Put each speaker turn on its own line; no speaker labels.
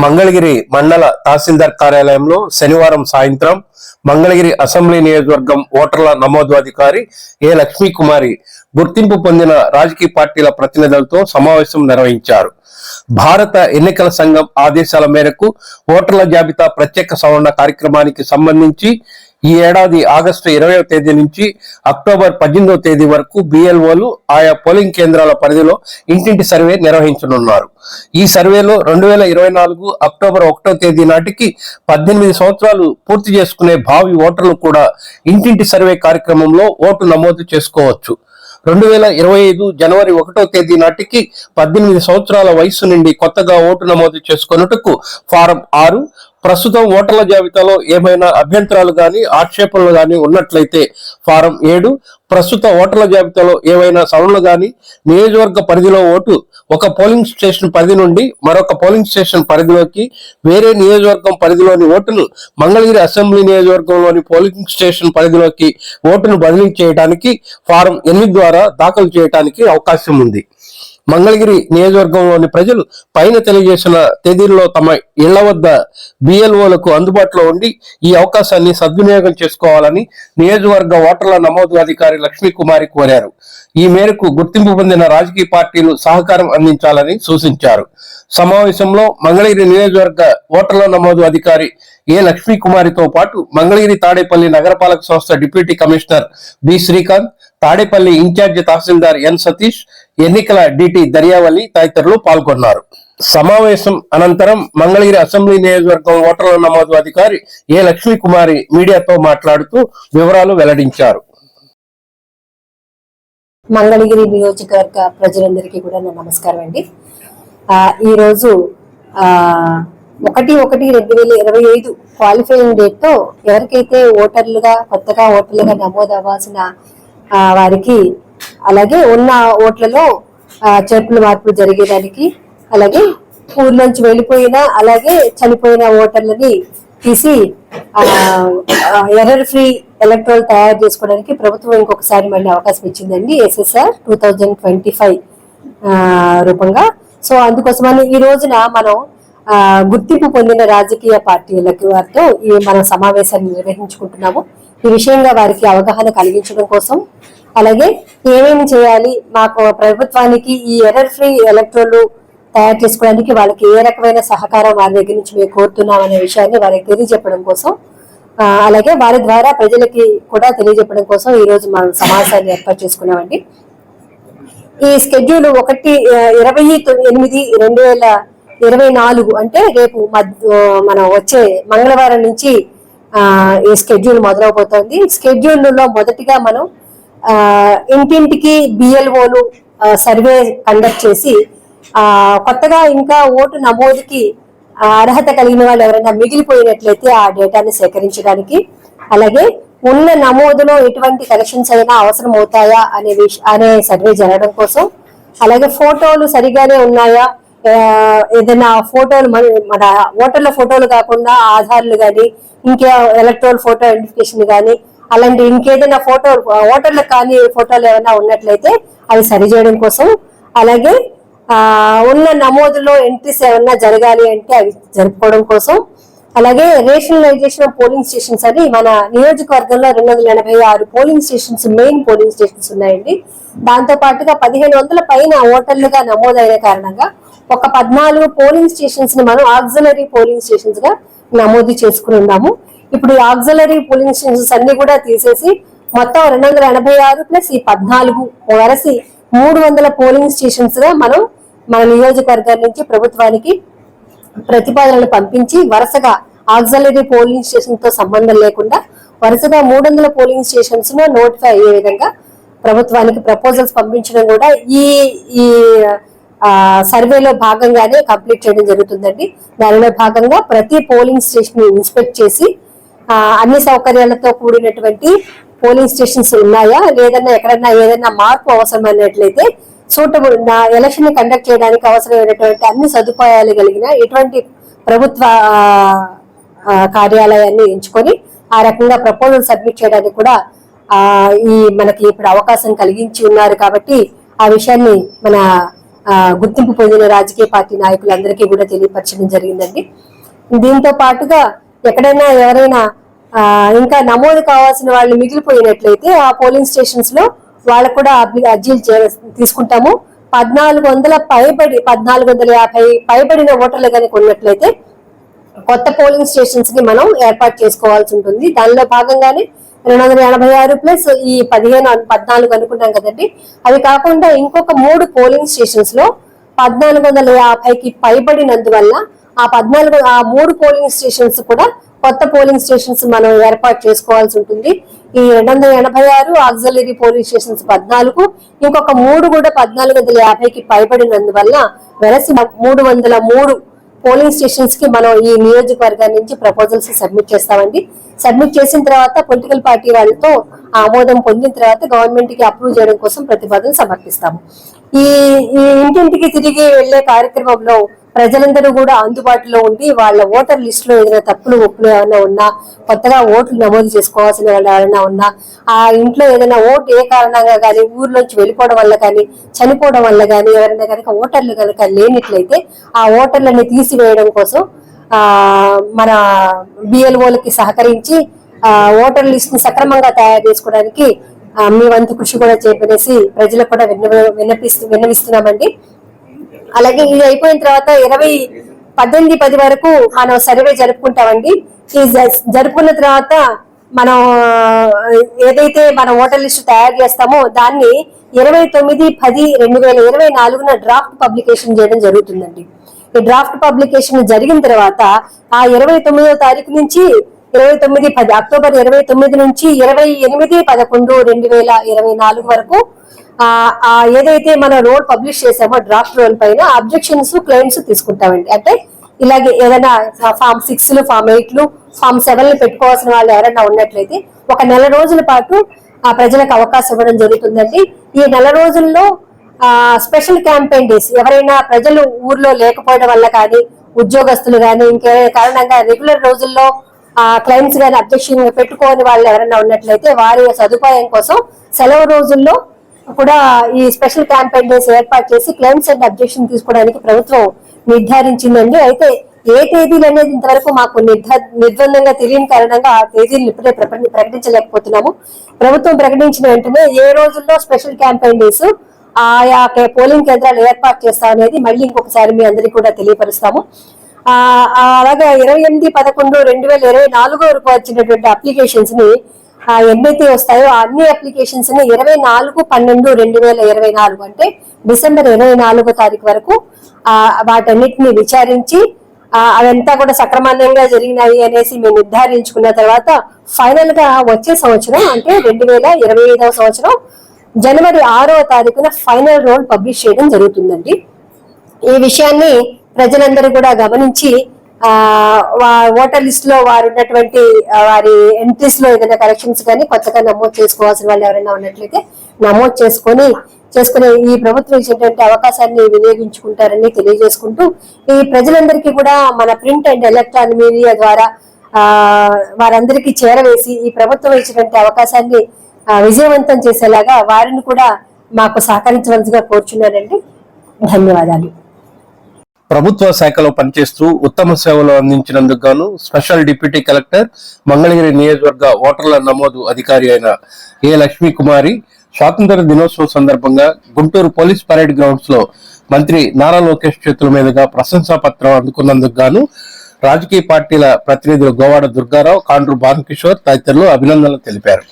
మంగళగిరి మండల తహసీల్దార్ కార్యాలయంలో శనివారం సాయంత్రం మంగళగిరి అసెంబ్లీ నియోజకవర్గం ఓటర్ల నమోదు అధికారి ఏ లక్ష్మీ కుమారి గుర్తింపు పొందిన రాజకీయ పార్టీల ప్రతినిధులతో సమావేశం నిర్వహించారు. భారత ఎన్నికల సంఘం ఆదేశాల మేరకు ఓటర్ల జాబితా ప్రత్యేక సవరణ కార్యక్రమానికి సంబంధించి ఈ ఏడాది ఆగస్టు ఇరవై తేదీ నుంచి అక్టోబర్ పద్దెనిమిదవ తేదీ వరకు బిఎల్ఓలు ఆయా పోలింగ్ కేంద్రాల పరిధిలో ఇంటింటి సర్వే నిర్వహించనున్నారు. ఈ సర్వేలో రెండు వేల ఇరవై నాలుగు అక్టోబర్ ఒకటో తేదీ నాటికి పద్దెనిమిది సంవత్సరాలు పూర్తి చేసుకునే భావి ఓటర్లు కూడా ఇంటింటి సర్వే కార్యక్రమంలో ఓటు నమోదు చేసుకోవచ్చు. రెండు వేల ఇరవై ఐదు జనవరి ఒకటో తేదీ నాటికి పద్దెనిమిది సంవత్సరాల వయసు నుండి కొత్తగా ఓటు నమోదు చేసుకొనుటకు ఫారం ఆరు ప్రస్తుతం ఓటర్ల జాబితాలో ఏమైనా అభ్యంతరాలు కానీ ఆక్షేపణలు కానీ ఉన్నట్లయితే ఫారం ఏడు. ప్రస్తుత ఓటర్ల జాబితాలో ఏవైనా సవరణలు కానీ నియోజకవర్గ పరిధిలో ఓటు ఒక పోలింగ్ స్టేషన్ పరిధి నుండి మరొక పోలింగ్ స్టేషన్ పరిధిలోకి వేరే నియోజకవర్గం పరిధిలోని ఓటును మంగళగిరి అసెంబ్లీ నియోజకవర్గంలోని పోలింగ్ స్టేషన్ పరిధిలోకి ఓటును బదిలీ చేయడానికి ఫారం ఎనిమిది ద్వారా దాఖలు చేయడానికి అవకాశం ఉంది. మంగళగిరి నియోజకవర్గంలోని ప్రజలు పైన తెలియజేసిన తేదీల్లో తమ ఇళ్ళ వద్ద బిఎల్ఓలకు అందుబాటులో ఉండి ఈ అవకాశాన్ని సద్వినియోగం చేసుకోవాలని నియోజకవర్గ ఓటర్ల నమోదు అధికారి లక్ష్మీ కుమారి కోరారు. ఈ మేరకు గుర్తింపు పొందిన రాజకీయ పార్టీలు సహకారం అందించాలని సూచించారు. సమావేశంలో మంగళగిరి నియోజకవర్గ ఓటర్ల నమోదు అధికారి ఏ లక్ష్మీ కుమారితో పాటు మంగళగిరి తాడేపల్లి నగరపాలక సంస్థ deputy commissioner B Srikanth Tadepalli in charge tahsildar N Satish ఎన్నికల డిటి దర్యావల్లి తదితరులు పాల్గొన్నారు. సమావేశం అనంతరం మంగళగిరి అసెంబ్లీ నియోజకవర్గం ఓటర్ల నమోదు అధికారి ఏ లక్ష్మీ కుమారి మీడియాతో మాట్లాడుతూ వివరాలు వెల్లడించారు.
మంగళగిరి నియోజకవర్గ ప్రజలందరికీ కూడా నా నమస్కారం అండి. ఆ, ఈరోజు ఆ, ఒకటి ఒకటి రెండు వేల ఇరవై ఐదు క్వాలిఫైయింగ్ డేట్తో ఎవరికైతే ఓటర్లుగా కొత్తగా ఓటర్లుగా నమోదు అవ్వాల్సిన వారికి అలాగే ఉన్న ఓట్లలో ఆ, చేర్పులు మార్పులు జరిగేదానికి అలాగే ఊర్లోంచి వెళ్ళిపోయిన అలాగే చనిపోయిన ఓటర్లని తీసి ఎర్రర్ ఫ్రీ ఎలక్ట్రోల్ తయారు చేసుకోవడానికి ప్రభుత్వం ఇంకొకసారి మళ్ళీ అవకాశం ఇచ్చిందండి SSR two thousand twenty five రూపంగా. సో అందుకోసమని ఈ రోజున మనం గుర్తింపు పొందిన రాజకీయ పార్టీలకు వారితో ఈ మన సమావేశాన్ని నిర్వహించుకుంటున్నాము. ఈ విషయంగా వారికి అవగాహన కలిగించడం కోసం. అలాగే ఏమేమి చేయాలి మాకు ప్రభుత్వానికి ఈ ఎర్రర్ ఫ్రీ ఎలక్ట్రోలు తయారు చేసుకోవడానికి వాళ్ళకి ఏ రకమైన సహకారం వారి దగ్గర నుంచి మేము కోరుతున్నాం అనే విషయాన్ని వారికి తెలియజెప్పడం కోసం. అలాగే వారి ద్వారా ప్రజలకి కూడా తెలియజెప్పడం కోసం ఈ రోజు మనం సమావేశాన్ని ఏర్పాటు చేసుకున్నామండి. ఈ స్కెడ్యూల్ ఒకటి ఇరవై ఎనిమిది రెండు వేల ఇరవై నాలుగు అంటే రేపు మనం వచ్చే మంగళవారం నుంచి ఈ స్కెడ్యూల్ మొదలవబోతోంది. స్కెడ్యూల్లో మొదటిగా మనం ఇంటింటికి బిఎల్ఓలు సర్వే కండక్ట్ చేసి ఆ కొత్తగా ఇంకా ఓటు నమోదుకి అర్హత కలిగిన వాళ్ళు ఎవరైనా మిగిలిపోయినట్లయితే ఆ డేటాని సేకరించడానికి అలాగే ఉన్న నమోదులో ఎటువంటి కరెక్షన్స్ అయినా అవసరం అవుతాయా అనే విష అనే సర్వే జరగడం కోసం అలాగే ఫోటోలు సరిగానే ఉన్నాయా ఏదైనా ఫోటోలు మన మన ఓటర్ల ఫోటోలు కాకుండా ఆధార్లు కానీ ఇంకే ఎలక్ట్రోల్ ఫోటో ఐడెంటిఫికేషన్ కానీ అలాంటి ఇంకేదైనా ఫోటో ఓటర్లకు కానీ ఫోటోలు ఏమైనా ఉన్నట్లయితే అవి సరిచేయడం కోసం అలాగే ఆ, ఉన్న నమోదులో ఎంట్రీస్ ఏమన్నా జరగాలి అంటే అవి జరుపుకోవడం కోసం అలాగే రేషనలైజేషన్ ఆఫ్ పోలింగ్ స్టేషన్స్ అని మన నియోజకవర్గంలో రెండు వందల ఎనభై ఆరు polling stations main polling stations ఉన్నాయండి. దాంతో పాటుగా పదిహేను వందల పైన ఓటర్లుగా నమోదైన కారణంగా ఒక పద్నాలుగు పోలింగ్ స్టేషన్స్ని మనం ఆక్సిలరీ పోలింగ్ స్టేషన్స్గా నమోదు చేసుకుని ఉన్నాము. ఇప్పుడు ఈ ఆక్సిలరీ పోలింగ్ స్టేషన్స్ అన్ని కూడా తీసేసి మొత్తం రెండు వందల ఎనభై ఆరు ప్లస్ ఈ పద్నాలుగు వరసి మూడు వందల పోలింగ్ స్టేషన్స్గా మనం మన నియోజకవర్గం నుంచి ప్రభుత్వానికి ప్రతిపాదనలు పంపించి వరుసగా ఆక్సిలరీ పోలింగ్ స్టేషన్తో సంబంధం లేకుండా వరుసగా మూడు వందల పోలింగ్ స్టేషన్స్ను నోటిఫై అయ్యే విధంగా ప్రభుత్వానికి ప్రపోజల్స్ పంపించడం కూడా ఈ ఈ సర్వేలో భాగంగానే కంప్లీట్ చేయడం జరుగుతుందండి. దానిలో భాగంగా ప్రతి పోలింగ్ స్టేషన్ ఇన్స్పెక్ట్ చేసి అన్ని సౌకర్యాలతో కూడినటువంటి పోలింగ్ స్టేషన్స్ ఉన్నాయా? లేదన్నా ఎక్కడన్నా ఏదైనా మార్పు అవసరమైనట్లయితే సూటబుల్ నా ఎలక్షన్ని కండక్ట్ చేయడానికి అవసరమైనటువంటి అన్ని సదుపాయాలు కలిగిన ఎటువంటి ప్రభుత్వ కార్యాలయాన్ని ఎంచుకొని ఆ రకంగా ప్రపోజల్ సబ్మిట్ చేయడానికి కూడా ఈ మనకి ఇప్పుడు అవకాశం కలిగించి ఉన్నారు కాబట్టి ఆ విషయాన్ని మన గుర్తింపు పొందిన రాజకీయ పార్టీ నాయకులందరికీ కూడా తెలియపరచడం జరిగిందండి. దీంతో పాటుగా ఎక్కడైనా ఎవరైనా ఇంకా నమోదు కావాల్సిన వాళ్ళు మిగిలిపోయినట్లయితే ఆ పోలింగ్ స్టేషన్స్లో వాళ్ళకు కూడా అర్జీలు చే- తీసుకుంటాము. పద్నాలుగు వందల పైబడి పద్నాలుగు వందల యాభై పైబడిన ఓటర్లు కనుక ఉన్నట్లయితే కొత్త పోలింగ్ స్టేషన్స్ని మనం ఏర్పాటు చేసుకోవాల్సి ఉంటుంది. దానిలో భాగంగానే రెండు వందల ఎనభై ఆరు ప్లస్ ఈ పదిహేను పద్నాలుగు అనుకున్నాం కదండి. అవి కాకుండా ఇంకొక మూడు పోలింగ్ స్టేషన్స్లో పద్నాలుగు వందల యాభైకి పైబడినందువల్ల ఆ పద్నాలుగు ఆ మూడు పోలింగ్ స్టేషన్స్ కూడా కొత్త పోలింగ్ స్టేషన్స్ మనం ఏర్పాటు చేసుకోవాల్సి ఉంటుంది. ఈ రెండు వందల ఎనభై ఆరు ఆక్సిలరీ పోలింగ్ స్టేషన్స్ పద్నాలుగు ఇంకొక మూడు కూడా పద్నాలుగు వందల యాభైకి పైబడినందువల్ల వెరసి మూడు వందల మూడు పోలింగ్ స్టేషన్స్కి మనం ఈ నియోజకవర్గం నుంచి ప్రపోజల్స్ సబ్మిట్ చేస్తామండి. సబ్మిట్ చేసిన తర్వాత పొలిటికల్ పార్టీ వాళ్ళతో ఆమోదం పొందిన తర్వాత గవర్నమెంట్కి అప్రూవ్ చేయడం కోసం ప్రతిపాదన సమర్పిస్తాము. ఈ ఇంటింటికి తిరిగి వెళ్ళే కార్యక్రమంలో ప్రజలందరూ కూడా అందుబాటులో ఉండి వాళ్ళ ఓటర్ లిస్ట్లో ఏదైనా తప్పులు ఒప్పులు ఏమైనా ఉన్నా కొత్తగా ఓట్లు నమోదు చేసుకోవాల్సిన వాళ్ళు ఎవరైనా ఉన్నా ఆ ఇంట్లో ఏదైనా ఓటు ఏ కారణంగా కానీ ఊర్లోంచి వెళ్ళిపోవడం వల్ల కానీ చనిపోవడం వల్ల కానీ ఎవరైనా కనుక ఓటర్లు కనుక లేనట్లయితే ఆ ఓటర్లని తీసివేయడం కోసం ఆ మన బిఎల్ఓలకి సహకరించి ఆ ఓటర్ లిస్ట్ని సక్రమంగా తయారు చేసుకోవడానికి మీ వంతు కృషి కూడా చేపనేసి ప్రజలకు కూడా విన్న విన్నపిస్తూ విన్నవిస్తున్నామండి. అలాగే ఇది అయిపోయిన తర్వాత ఇరవై పద్దెనిమిది పది వరకు మనం సర్వే జరుపుకుంటామండి. ఈ జ- జరుపుకున్న తర్వాత మనం ఏదైతే మన ఓటర్ లిస్ట్ తయారు చేస్తామో దాన్ని ఇరవై తొమ్మిది పది రెండు వేల ఇరవై నాలుగున డ్రాఫ్ట్ పబ్లికేషన్ చేయడం జరుగుతుందండి. ఈ డ్రాఫ్ట్ పబ్లికేషన్ జరిగిన తర్వాత ఆ ఇరవై తొమ్మిదో తారీఖు నుంచి ఇరవై తొమ్మిది పది అక్టోబర్ ఇరవై తొమ్మిది నుంచి ఇరవై ఎనిమిది పదకొండు రెండు వేల ఇరవై నాలుగు వరకు ఆ ఏదైతే మన రోల్ పబ్లిష్ చేసామో డ్రాఫ్ట్ రోల్ పైన అబ్జెక్షన్స్ క్లెయిమ్స్ తీసుకుంటామండి. అంటే ఇలాగే ఏదైనా ఫామ్ సిక్స్లు ఫామ్ ఎయిట్లు ఫామ్ సెవెన్లు పెట్టుకోవాల్సిన వాళ్ళు ఎవరైనా ఉన్నట్లయితే ఒక నెల రోజుల పాటు ఆ ప్రజలకు అవకాశం ఇవ్వడం జరుగుతుందండి. ఈ నెల రోజుల్లో ఆ స్పెషల్ క్యాంపెయిన్ డేస్ ఎవరైనా ప్రజలు ఊర్లో లేకపోవడం వల్ల కానీ ఉద్యోగస్తులు కానీ ఇంకే కారణంగా రెగ్యులర్ రోజుల్లో ఆ క్లైమ్స్ కానీ అబ్జెక్షన్ పెట్టుకోని వాళ్ళు ఎవరైనా ఉన్నట్లయితే వారి సదుపాయం కోసం సెలవు రోజుల్లో కూడా ఈ స్పెషల్ క్యాంపెయిన్ డేస్ ఏర్పాటు చేసి క్లయింట్స్ అండ్ అబ్జెక్షన్ తీసుకోవడానికి ప్రభుత్వం నిర్ధారించిందండి. అయితే ఏ తేదీలు అనేది ఇంతవరకు మాకు నిర్ధా నిర్బంధంగా తెలియని కారణంగా ఆ తేదీలు ఇప్పుడే ప్రకటించలేకపోతున్నాము. ప్రభుత్వం ప్రకటించిన వెంటనే ఏ రోజుల్లో స్పెషల్ క్యాంపెయిన్ డేస్ ఆయా పోలింగ్ కేంద్రాలు ఏర్పాటు చేస్తా అనేది మళ్ళీ ఇంకొకసారి మీ అందరికీ కూడా తెలియపరుస్తాము. అలాగే ఇరవై ఎనిమిది పదకొండు రెండు వేల ఇరవై నాలుగో వరకు వచ్చినటువంటి అప్లికేషన్స్ని ఎన్నైతే వస్తాయో అన్ని అప్లికేషన్స్ని ఇరవై నాలుగు పన్నెండు రెండు వేల ఇరవై నాలుగు అంటే డిసెంబర్ ఇరవై నాలుగో తారీఖు వరకు ఆ వాటన్నిటిని విచారించి అవంతా అదంతా కూడా సక్రమాన్యంగా జరిగినాయి అనేసి మేము నిర్ధారించుకున్న తర్వాత ఫైనల్గా వచ్చే సంవత్సరం అంటే రెండు వేల ఇరవై ఐదవ సంవత్సరం జనవరి ఆరో తారీఖున ఫైనల్ రోల్ పబ్లిష్ చేయడం జరుగుతుందండి. ఈ విషయాన్ని ప్రజలందరూ కూడా గమనించి ఆ వా- ఓటర్ లిస్ట్లో వారు ఉన్నటువంటి వారి ఎంట్రీస్లో ఏదైనా కరెక్షన్స్ కానీ కొత్తగా నమోదు చేసుకోవాల్సిన వాళ్ళు ఎవరైనా ఉన్నట్లయితే నమోదు చేసుకొని చేసుకునే ఈ ప్రభుత్వం ఇచ్చేటువంటి అవకాశాన్ని వినియోగించుకుంటారని తెలియజేసుకుంటూ ఈ ప్రజలందరికీ కూడా మన ప్రింట్ అండ్ ఎలక్ట్రానిక్ మీడియా ద్వారా ఆ వారందరికీ చేరవేసి ఈ ప్రభుత్వం ఇచ్చినటువంటి అవకాశాన్ని విజయవంతం చేసేలాగా వారిని కూడా మాకు సహకరించవలసిగా కోరుచున్నానండి. ధన్యవాదాలు.
ప్రభుత్వ శాఖలో పనిచేస్తూ ఉత్తమ సేవలు అందించినందుకు గాను స్పెషల్ డిప్యూటీ కలెక్టర్ మంగళగిరి నియోజకవర్గ ఓటర్ల నమోదు అధికారి అయిన ఏ లక్ష్మీ కుమారి స్వాతంత్ర దినోత్సవం సందర్భంగా గుంటూరు పోలీస్ పరేడ్ గ్రౌండ్స్లో మంత్రి నారా లోకేష్ చేతుల మీదుగా ప్రశంసా పత్రం అందుకున్నందుకు గాను రాజకీయ పార్టీల ప్రతినిధులు గోవాడ దుర్గారావు కాండ్రు భానుకిషోర్ తదితరులు అభినందనలు తెలిపారు.